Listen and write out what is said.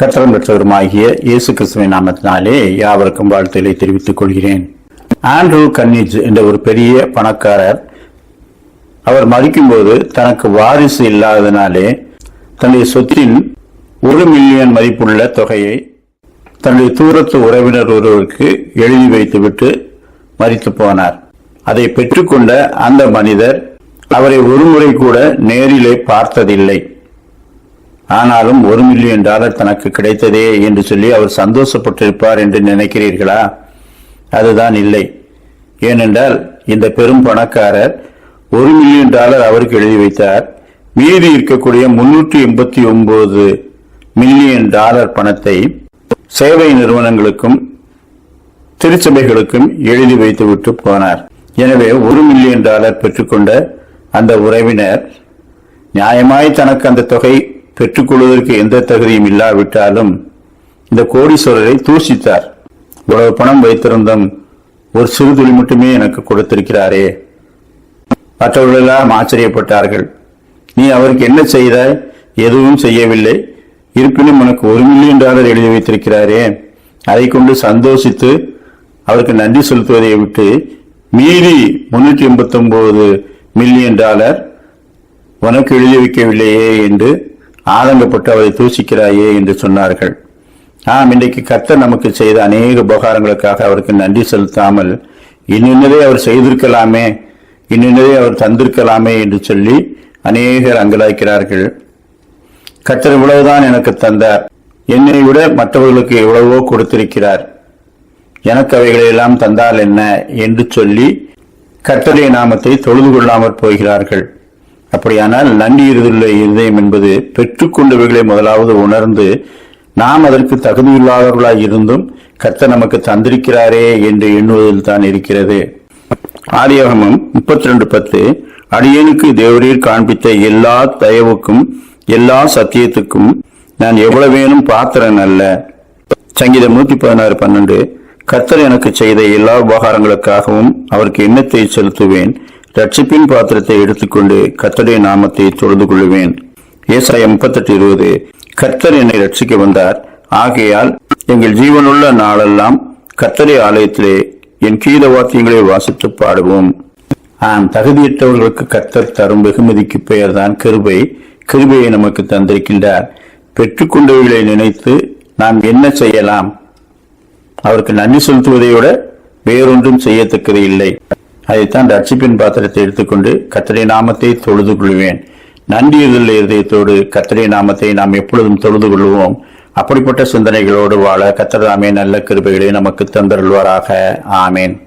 கற்றலம் பெற்றவருமாகிய இயேசு கிறிஸ்துவின் நாமத்தினாலே யாவருக்கும் வாழ்த்துக்களை தெரிவித்துக் கொள்கிறேன். ஆண்ட்ரூ கன்னிஜ் என்ற ஒரு பெரிய பணக்காரர் அவர் மறிக்கும்போது தனக்கு வாரிசு இல்லாததினாலே தன்னுடைய சொத்தின் ஒரு மில்லியன் மதிப்புள்ள தொகையை தன்னுடைய தூரத்து உறவினர் ஒருவருக்கு எழுதி வைத்துவிட்டு மறித்து போனார். அதை பெற்றுக்கொண்ட அந்த மனிதர் அவரை ஒருமுறை கூட நேரிலே பார்த்ததில்லை. ஆனாலும் ஒரு மில்லியன் டாலர் தனக்கு கிடைத்ததே என்று சொல்லி அவர் சந்தோஷப்பட்டிருப்பார் என்று நினைக்கிறீர்களா? அதுதான் இல்லை. ஏனென்றால் இந்த பெரும் பணக்காரர் ஒரு மில்லியன் டாலர் அவருக்கு எழுதி வைத்தார். மீதி இருக்கக்கூடிய முன்னூற்றி எண்பத்தி ஒன்பது மில்லியன் டாலர் பணத்தை சேவை நிறுவனங்களுக்கும் திருச்சபைகளுக்கும் எழுதி வைத்துவிட்டு போனார். எனவே ஒரு மில்லியன் டாலர் பெற்றுக்கொண்ட அந்த உறவினர் நியாயமாய் தனக்கு அந்த தொகை பெற்றுக்கொள்வதற்கு எந்த தகுதியும் இல்லாவிட்டாலும் இந்த கோடீஸ்வரரை தூஷித்தார். இவ்வளவு பணம் வைத்திருந்தும் ஒரு சிறு துளி மட்டுமே எனக்கு கொடுத்திருக்கிறாரே. மற்றவர்களெல்லாம் ஆச்சரியப்பட்டார்கள். நீ அவருக்கு என்ன செய்தாய்? எதுவும் செய்யவில்லை. இருப்பினும் உனக்கு ஒரு மில்லியன் டாலர் எழுதி வைத்திருக்கிறாரே. அதை கொண்டு சந்தோஷித்து அவருக்கு நன்றி செலுத்துவதை விட்டு மீறி முன்னூற்றி எண்பத்தி ஒன்பது மில்லியன் டாலர் உனக்கு எழுதி வைக்கவில்லையே என்று ஆதங்கப்பட்டு அவரை தூசிக்கிறாயே என்று சொன்னார்கள். ஆம் இன்றைக்கு கர்த்தர் நமக்கு செய்த அநேக உபகாரங்களுக்காக அவருக்கு நன்றி செலுத்தாமல் இன்னின்னதை அவர் செய்திருக்கலாமே இன்னின்னதை அவர் தந்திருக்கலாமே என்று சொல்லி அநேகர் அங்கலாய்க்கிறார்கள். கர்த்தர் இவ்வளவுதான் எனக்கு தந்தார். என்னை விட மற்றவர்களுக்கு எவ்வளவோ கொடுத்திருக்கிறார். எனக்கு அவைகளை எல்லாம் தந்தால் என்ன? என்று சொல்லி கர்த்தருடைய நாமத்தை தொழுது கொள்ளாமற் போகிறார்கள். அப்படியானால் நன்றி இருதுள்ள இருதயம் என்பது பெற்றுக்கொண்டவர்களை முதலாவது உணர்ந்து நாம் அதற்கு தகுதியில்லாதவர்களாய் இருந்தும் கர்த்தர் நமக்கு தந்திருக்கிறாரே என்று எண்ணுவதில் தான் இருக்கிறது. ஆதியாகமம் முப்பத்தி ரெண்டு பத்து. அடியனுக்கு தேவரீர் காண்பித்த எல்லா தயவுக்கும் எல்லா சத்தியத்துக்கும் நான் எவ்வளவேனும் பாத்திரன் அல்ல. சங்கீதம் நூத்தி பதினாறு பன்னெண்டு. கர்த்தர் எனக்கு செய்த எல்லா உபகாரங்களுக்காகவும் அவருக்கு எண்ணத்தை செலுத்துவேன்? ரட்சிப்பின் பாத்திரத்தை எடுத்துக்கொண்டு கத்தடைய நாமத்தை தொழுது கொள்ளுவேன். ஏசாய முப்பத்தெட்டு இருபது கர்த்தர் என்னை ரட்சிக்க வந்தார். ஆகையால் எங்கள் ஜீவனுள்ள நாளெல்லாம் கர்த்தரை ஆலயத்திலே என் கீத வாத்தியங்களை வாசித்து பாடுவோம். ஆம் தகுதியற்றவர்களுக்கு கர்த்தர் தரும் வெகுமதிக்கு பெயர்தான் கிருபை. கிருபையை நமக்கு தந்திருக்கின்றார். பெற்றுக்கொண்டவர்களை நினைத்து நாம் என்ன செய்யலாம்? அவருக்கு நன்றி செலுத்துவதை விட வேறொன்றும் செய்யத்தக்கது இல்லை அதைத்தான் ரட்சிப்பின் பாத்திரத்தை எடுத்துக்கொண்டு கத்தரை நாமத்தை தொழுது கொள்வேன். நன்றியுள்ள இருதயத்தோடு கத்தரை நாமத்தை நாம் எப்பொழுதும் தொழுது கொள்வோம். அப்படிப்பட்ட சிந்தனைகளோடு வாழ கத்தர் தாமே நல்ல கிருபைகளை நமக்கு தந்தருள்வாராக. ஆமேன்.